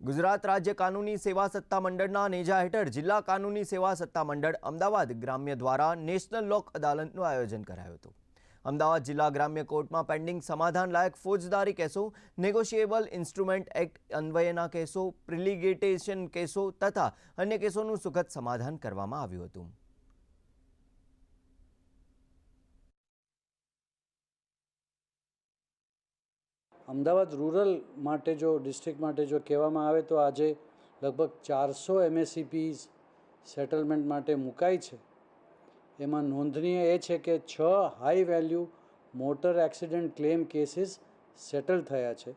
ગુજરાત રાજ્ય કાનૂની સેવા સત્તા મંડળના નેજા હેઠળ જિલ્લા કાનૂની સેવા સત્તા મંડળ અમદાવાદ ગ્રામ્ય દ્વારા નેશનલ લોક અદાલતનું આયોજન કરાયું હતું. અમદાવાદ જિલ્લા ગ્રામ્ય કોર્ટમાં પેન્ડિંગ સમાધાન લાયક ફોજદારી કેસો, નેગોશિયેબલ ઇન્સ્ટ્રુમેન્ટ એક્ટ અન્વયના કેસો, પ્રિલિગેટેશન કેસો તથા અન્ય કેસોનું સુખદ સમાધાન કરવામાં આવ્યું હતું. અમદાવાદ રૂરલ માટે જો ડિસ્ટ્રિક્ટ માટે જો કહેવામાં આવે તો આજે લગભગ ચારસો એમએસસીપી સેટલમેન્ટ માટે મુકાઈ છે. એમાં નોંધનીય એ છે કે છ high value motor accident claim cases settle થયા છે.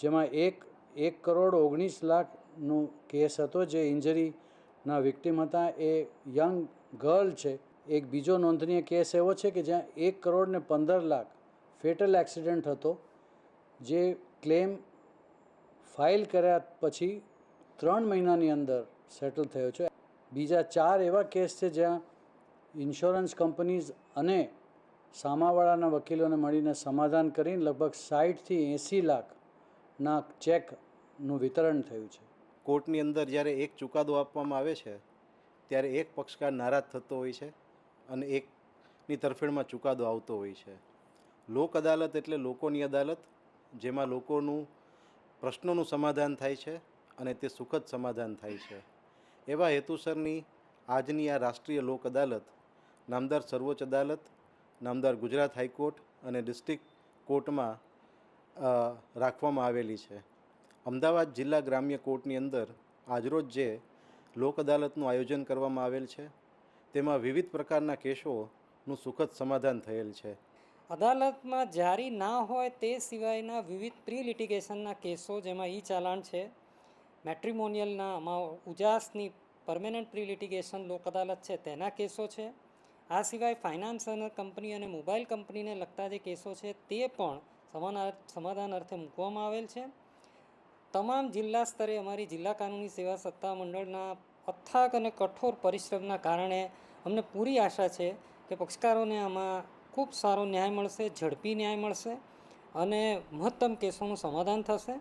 જેમાં એક એક કરોડ ઓગણીસ લાખનો કેસ હતો જે ઇન્જરીના વિક્ટીમ હતા. એ યંગ ગર્લ છે. એક બીજો નોંધનીય કેસ એવો છે કે જ્યાં એક કરોડ ને પંદર લાખ ફેટલ એક્સિડન્ટ હતો. જે ક્લેમ ફાઇલ કર્યા પછી ત્રણ મહિનાની અંદર સેટલ થયો છે. બીજા ચાર એવા કેસ છે જ્યાં ઇન્સ્યોરન્સ કંપનીઝ અને સામાવાળાના વકીલોને મળીને સમાધાન કરીને લગભગ સાઠથી એંસી લાખના ચેકનું વિતરણ થયું છે. કોર્ટની અંદર જ્યારે એક ચુકાદો આપવામાં આવે છે, ત્યારે એક પક્ષકાર નારાજ થતો હોય છે અને એકની તરફેણમાં ચુકાદો આવતો હોય છે. લોક અદાલત એટલે લોકોની અદાલત જેમાં લોકોનું પ્રશ્નોનું સમાધાન થાય છે અને તે સુખદ સમાધાન થાય છે. એવા હેતુસરની આજની આ રાષ્ટ્રીય લોક અદાલત, નામદાર સર્વોચ્ચ અદાલત, નામદાર ગુજરાત હાઈકોર્ટ અને ડિસ્ટ્રિક્ટ કોર્ટમાં રાખવામાં આવેલી છે. અમદાવાદ જિલ્લા ગ્રામ્ય કોર્ટની અંદર આજરોજ જે લોક અદાલતનું આયોજન કરવામાં આવેલ છે, તેમાં વિવિધ પ્રકારના કેસોનું સુખદ સમાધાન થયેલ છે. અદાલતમાં જારી ના હોય તે સિવાયના વિવિધ પ્રી લિટિગેશનના કેસો જેમાં ઈ ચાલાણ છે. મેટ્રિમોનિયલના આમાં ઉજાસની permanent pre litigation Lok Adalat છે તેના કેસો છે. આ સિવાય ફાઇનાન્સ કંપની અને મોબાઈલ કંપનીને લગતા જે કેસો છે તે પણ સમાધાન અર્થે મૂકવામાં આવેલ છે. તમામ જિલ્લા સ્તરે અમારી જિલ્લા કાનૂની સેવા સત્તા મંડળના અથાગ અને કઠોર પરિશ્રમના કારણે અમને પૂરી આશા છે કે પક્ષકારોને આમાં ખૂબ સારો ન્યાય મળશે ઝડપી ન્યાય મળશે અને મહત્તમ કેસોનું સમાધાન થશે.